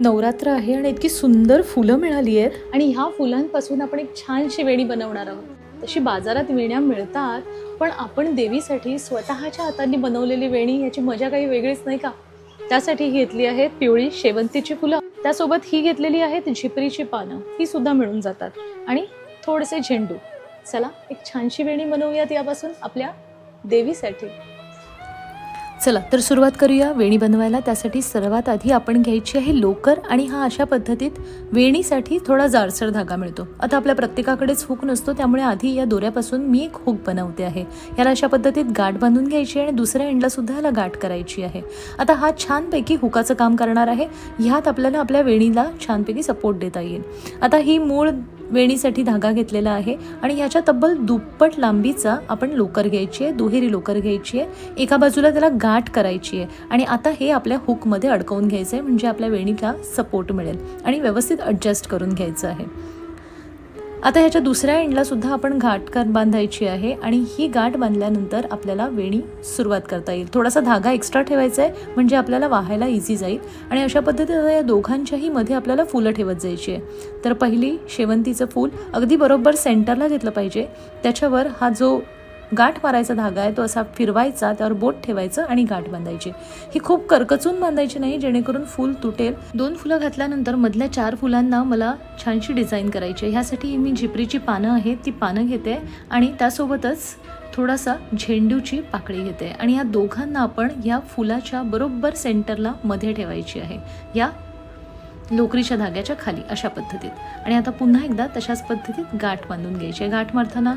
नवरात्र आहे आणि इतकी सुंदर फुलं मिळाली आहेत. आणि ह्या फुलांपासून आपण एक छानशी वेणी बनवणार आहोत. तशी बाजारात वेण्या मिळतात पण आपण देवीसाठी स्वतःच्या हातांनी बनवलेली वेणी याची मजा काही वेगळीच नाही का? त्यासाठी घेतली आहेत पिवळी शेवंतीची फुलं. त्यासोबत ही घेतलेली आहेत झिपरीची पानं. ही सुद्धा मिळून जातात. आणि थोडेसे झेंडू. चला एक छानशी वेणी बनवूयात यापासून आपल्या देवीसाठी. चला तर सुरुवात करूया वेणी बनवायला. त्यासाठी सर्वात आधी आपण घ्यायची आहे लोकर आणि हा अशा पद्धतीत वेणीसाठी थोडा जाडसर धागा मिळतो. आता आपल्या प्रत्येकाकडेच हुक नसतो त्यामुळे आधी या दोऱ्यापासून मी एक हुक बनवते आहे. याला अशा पद्धतीत गाठ बांधून घ्यायची आणि दुसऱ्या एंडला सुद्धा याला गाठ करायची आहे. आता हा छानपैकी हुकाचं काम करणार आहे. ह्यात आपल्याला आपल्या वेणीला छानपैकी सपोर्ट देता येईल. आता ही मूळ वेणीसाठी धागा घेतलेला आहे आणि ह्याच्या तब्बल दुप्पट लांबीचा आपण लोकर घ्यायची आहे दुहेरी लोकर घ्यायची आहे. एका बाजूला त्याला गाठ करायची आहे आणि आता हे आपल्या हुकमध्ये अडकवून घ्यायचं आहे म्हणजे आपल्या वेणीला सपोर्ट मिळेल आणि व्यवस्थित ॲडजस्ट करून घ्यायचं आहे. आता ह्याच्या दुसऱ्या एंडला सुद्धा आपण घाट बांधायची आहे आणि ही गाठ बांधल्यानंतर आपल्याला वेणी सुरुवात करता येईल. थोडासा धागा एक्स्ट्रा ठेवायचा आहे म्हणजे आपल्याला वाहायला इझी जाईल आणि अशा पद्धतीने या दोघांच्याही मध्ये आपल्याला फुलं ठेवत जायची आहे. तर पहिली शेवंतीचं फूल अगदी बरोबर सेंटरला घेतलं पाहिजे. त्याच्यावर हा जो गाठ मारायचा धागा आहे तो असा फिरवायचा त्यावर बोट ठेवायचं आणि गाठ बांधायची. ही खूप करकचून बांधायची नाही जेणेकरून फूल तुटेल. दोन फुलं घातल्यानंतर मधल्या चार फुलांना मला छानशी डिझाईन करायची आहे. ह्यासाठी मी झिपरीची पानं आहेत ती पानं घेते आणि त्यासोबतच थोडासा झेंडूची पाकळी घेते. आणि या दोघांना आपण या फुलाच्या बरोबर सेंटरला मध्ये ठेवायची आहे या लोकरीच्या धाग्याच्या खाली अशा पद्धतीत. आणि आता पुन्हा एकदा तशाच पद्धतीत गाठ बांधून घ्यायची आहे. गाठ मारताना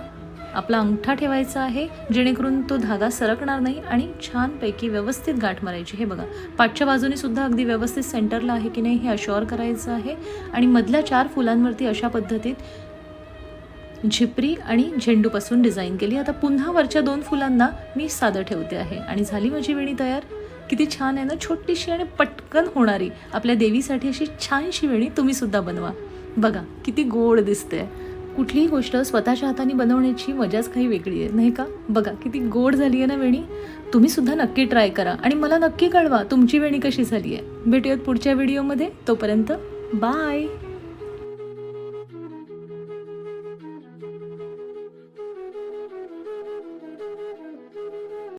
आपला अंगठा ठेवायचा आहे जेणेकरून तो धागा सरकणार नाही आणि छानपैकी व्यवस्थित गाठ मारायची. हे बघा पाठच्या बाजूने सुद्धा अगदी व्यवस्थित सेंटरला आहे की नाही हे अशोअर करायचं आहे. आणि मधल्या चार फुलांवरती अशा पद्धतीत झिपरी आणि झेंडूपासून डिझाईन केली. आता पुन्हा वरच्या दोन फुलांना मी साधं ठेवते आहे. आणि झाली माझी वेणी तयार? किती छान आहे ना छोटीशी आणि पटकन होणारी. आपल्या देवीसाठी अशी छानशी वेणी तुम्ही सुद्धा बनवा. बघा किती गोड दिसते कुठलीही गोष्ट स्वतःच्या हाताने बनवण्याची मजाच काही वेगळी आहे नाही का? बघा किती गोड झाली आहे ना वेणी? तुम्ही सुद्धा नक्की ट्राय करा. आणि मला नक्की कळवा तुमची वेणी कशी झाली आहे. भेटूयात पुढच्या व्हिडिओमध्ये. तोपर्यंत बाय!